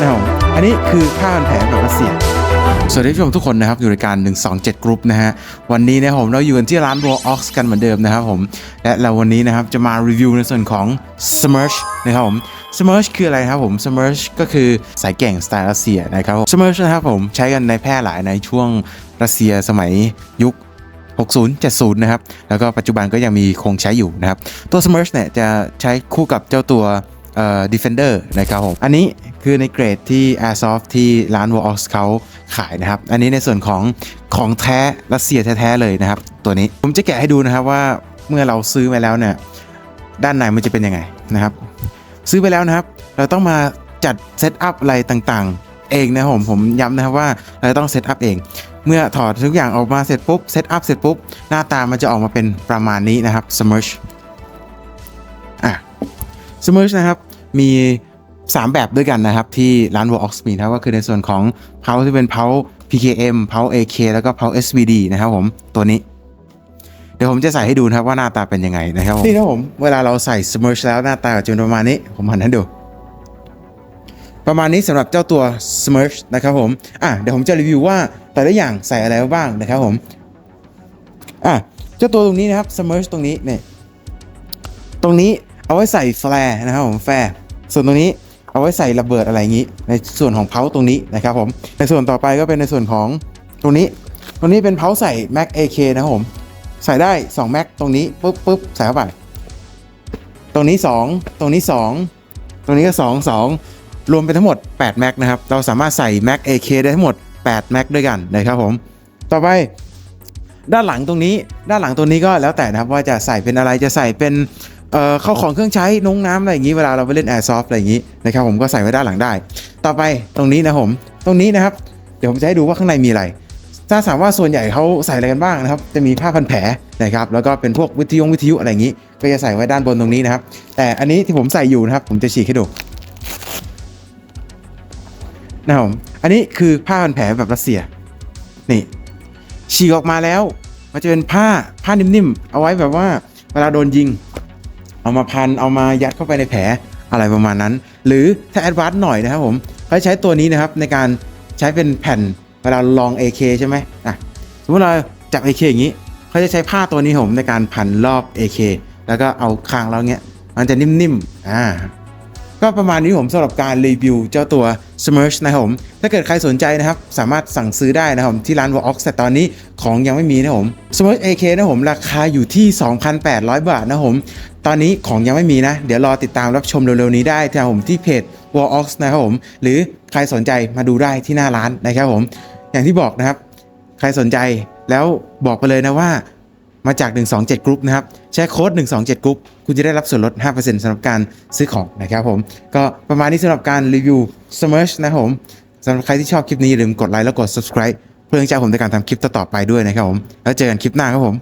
นะครับผมอันนี้คือผ้าพันแผลแบบรัสเซียสวัสดีผู้ชมทุกคนนะครับอยู่ในการ 127 Group นะฮะวันนี้นะผมเราอยู่กันที่ร้าน Raw Ox กันเหมือนเดิมนะครับผมและเราวันนี้นะครับจะมารีวิวในส่วนของ Smerch นะครับผม Smerch คืออะไรครับผม Smerch ก็คือสายแก่งสไตล์รัสเซียนะครับผม Smerch นะครับผมใช้กันในแพร่หลายในช่วงรัสเซียสมัยยุค 60 70 นะครับ แล้วก็ปัจจุบันก็ยังมีคงใช้อยู่นะครับ ตัว Smerch เนี่ยจะใช้คู่กับเจ้าตัว เอ่อ Defender นะครับผมอันนี้คือในเกรดที่ Airsoft ที่ร้าน Warx เขาขายนะครับ อันนี้ในส่วนของของแท้รัสเซียแท้ๆเลยนะครับ ตัวนี้ผมจะแกะให้ดูนะครับว่าเมื่อเราซื้อไปแล้วเนี่ยด้านในมันจะเป็นยังไงนะครับ ซื้อไปแล้วนะครับ เราต้องมาจัดเซตอัพอะไรต่างๆ เองนะผมผมย้ำนะครับว่าเราต้องเซตอัพเอง เมื่อถอดทุกอย่างออกมาเสร็จปุ๊บเซตอัพเสร็จปุ๊บหน้าตามันจะออกมาเป็นประมาณนี้นะครับ Smerch อะ Smerch นะครับ มี 3 แบบด้วยกันนะครับ ที่ร้าน w a l Ox มีนะครับก็คือในส่วนของเพาที่เป็นเพา PKM เพา AK แล้วก็เพา SVD นะครับผมตัวนี้ เดี๋ยวผมจะใส่ให้ดูนะครับว่าหน้าตาเป็นยังไงนะครับผมนี่นะครับผมเวลาเราใส่ Smerch แล้วหน้าตาจะเป็นประมาณนี้ผมหันให้ดูประมาณนี้สำหรับเจ้าตัว Smerch นะครับผม อะเดี๋ยวผมจะรีวิวว่าแต่ละอย่างใส่อะไรบ้างนะครับผม อะเจ้าตัวตรงนี้นะครับ Smerch ตรงนี้เนี่ยตรงนี้ เอาไว้ใส่แฟร์นะครับผมแฟร์ส่วนตรงนี้เอาไว้ใส่ระเบิดอะไรอย่างนี้ ในส่วนของเพาตรงนี้นะครับผมในส่วนต่อไปก็เป็นในส่วนของตรงนี้ ตรงนี้เป็นเพาใส่ Mac AK นะครับผมใส่ได้2 Mac ตรงนี้ปุ๊บปุ๊บใส่เข้าไปตรงนี้ 2 ตรงนี้ 2 ตรงนี้ก็ 2 2 รวมเป็นทั้งหมด8 Mac นะครับเราสามารถใส่ Mac AK ได้ทั้งหมด8 Mac ด้วยกันนะครับผมต่อไปด้านหลังตรงนี้ ด้านหลังตรงนี้ก็แล้วแต่นะครับว่าจะใส่เป็นอะไรจะใส่เป็น เอ่อเข้าของเครื่องใช้นงน้ำอะไรอย่างนี้เวลาเราไปเล่น Airsoft อะไรอย่างนี้นะครับผมก็ใส่ไว้ด้านหลังได้ ต่อไปตรงนี้นะผมตรงนี้นะครับ เดี๋ยวผมจะให้ดูว่าข้างในมีอะไร ถ้าถามว่าส่วนใหญ่เขาใส่อะไรกันบ้างนะครับ จะมีผ้าพันแผลนะครับแล้วก็เป็นพวกวิทยุวิทยุอะไรอย่างนี้ ก็จะใส่ไว้ด้านบนตรงนี้นะครับ แต่อันนี้ที่ผมใส่อยู่นะครับ ผมจะฉีกให้ดูนะครับผมอันนี้คือผ้าพันแผลแบบรัสเซียนี่ฉีกออกมาแล้ว มันจะเป็นผ้าผ้านิ่มๆเอาไว้แบบว่าเวลาโดนยิง เอามาพันเอามายัดเข้าไปในแผลอะไรประมาณนั้น หรือถ้าแอดวานซ์หน่อยนะครับผมเขาใช้ตัวนี้นะครับในการใช้เป็นแผ่นเวลาลอง AK ใช่ไหมอะสมมติเราจับ AK อย่างนี้เขาจะใช้ผ้าตัวนี้ผมในการพันรอบ AK แล้วก็เอาคางเราเงี้ยมันจะนิ่มๆอ่า ก็ประมาณนี้ผมสำหรับการรีวิวเจ้าตัว Smerch นะครับผมถ้าเกิดใครสนใจนะครับ สามารถสั่งซื้อได้นะครับที่ร้าน w a l Ox แต่ตอนนี้ของยังไม่มีนะครับผม Smerch AK นะครับผมราคาอยู่ที่ 2,800 บาทนะครับผมตอนนี้ของยังไม่มีนะ เดี๋ยวรอติดตามรับชมเร็วๆนี้ได้ที่ผมที่เพจ w a l Ox นะครับผมหรือใครสนใจมาดูได้ที่หน้าร้านนะครับผม อย่างที่บอกนะครับ ใครสนใจแล้วบอกไปเลยนะว่า มาจาก 127 Group นะครับ ใช้โค้ด 127 Group คุณจะได้รับส่วนลด 5%สำหรับการซื้อของนะครับผม ก็ประมาณนี้สำหรับการรีวิว Smerch นะครับผมสำหรับใครที่ชอบคลิปนี้อย่าลืมกดไลค์แล้วกด subscribe เพื่อเป็นกำลังใจผมในการทำคลิปต่อๆไปด้วยนะครับผม แล้วเจอกันคลิปหน้าครับผม